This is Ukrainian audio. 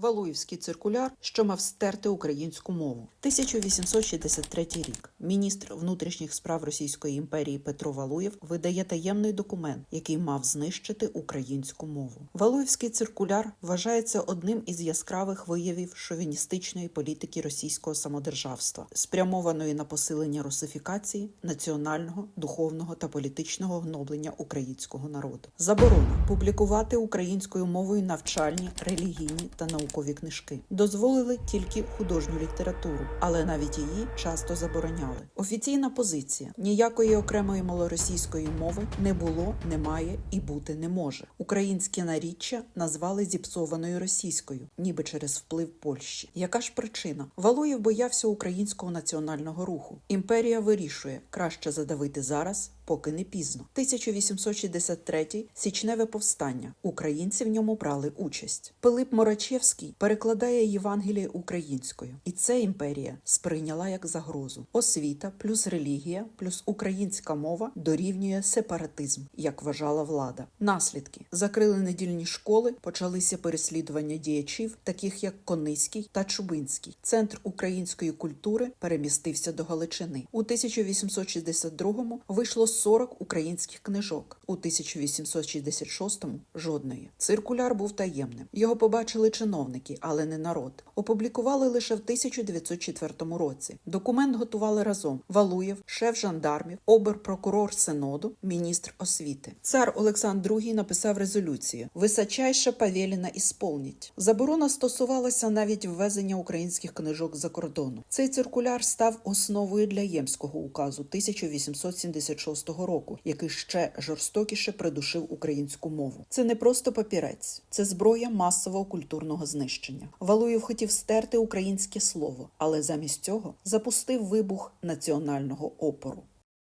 Валуївський циркуляр, що мав стерти українську мову. 1863 рік. Міністр внутрішніх справ Російської імперії Петро Валуєв видає таємний документ, який мав знищити українську мову. Валуївський циркуляр вважається одним із яскравих виявів шовіністичної політики російського самодержавства, спрямованої на посилення русифікації, національного, духовного та політичного гноблення українського народу. Заборона публікувати українською мовою навчальні, релігійні та наукові книжки. Дозволили тільки художню літературу, але навіть її часто забороняли. Офіційна позиція: ніякої окремої малоросійської мови не було, немає і бути не може. Українське наріччя назвали зіпсованою російською, ніби через вплив Польщі. Яка ж причина? Валуєв боявся українського національного руху. Імперія вирішує краще задавити зараз. Поки не пізно. 1863 січневе повстання. Українці в ньому брали участь. Пилип Морачевський перекладає Євангеліє українською, і це імперія сприйняла як загрозу. Освіта плюс релігія плюс українська мова дорівнює сепаратизм, як вважала влада. Наслідки закрили недільні школи, почалися переслідування діячів, таких як Кониський та Чубинський. Центр української культури перемістився до Галичини. У 1862-му вийшло 40 українських книжок. У 1866-му – жодної. Циркуляр був таємним. Його побачили чиновники, але не народ. Опублікували лише в 1904 році. Документ готували разом: Валуєв, шеф жандармів, оберпрокурор синоду, міністр освіти. Цар Олександр II написав резолюцію: височайше повелено ісполніть. Заборона стосувалася навіть ввезення українських книжок за кордону. Цей циркуляр став основою для Ємського указу 1876 року, який ще жорстокіше придушив українську мову. Це не просто папірець, це зброя масового культурного знищення. Валуєв хотів стерти українське слово, але замість цього запустив вибух національного опору.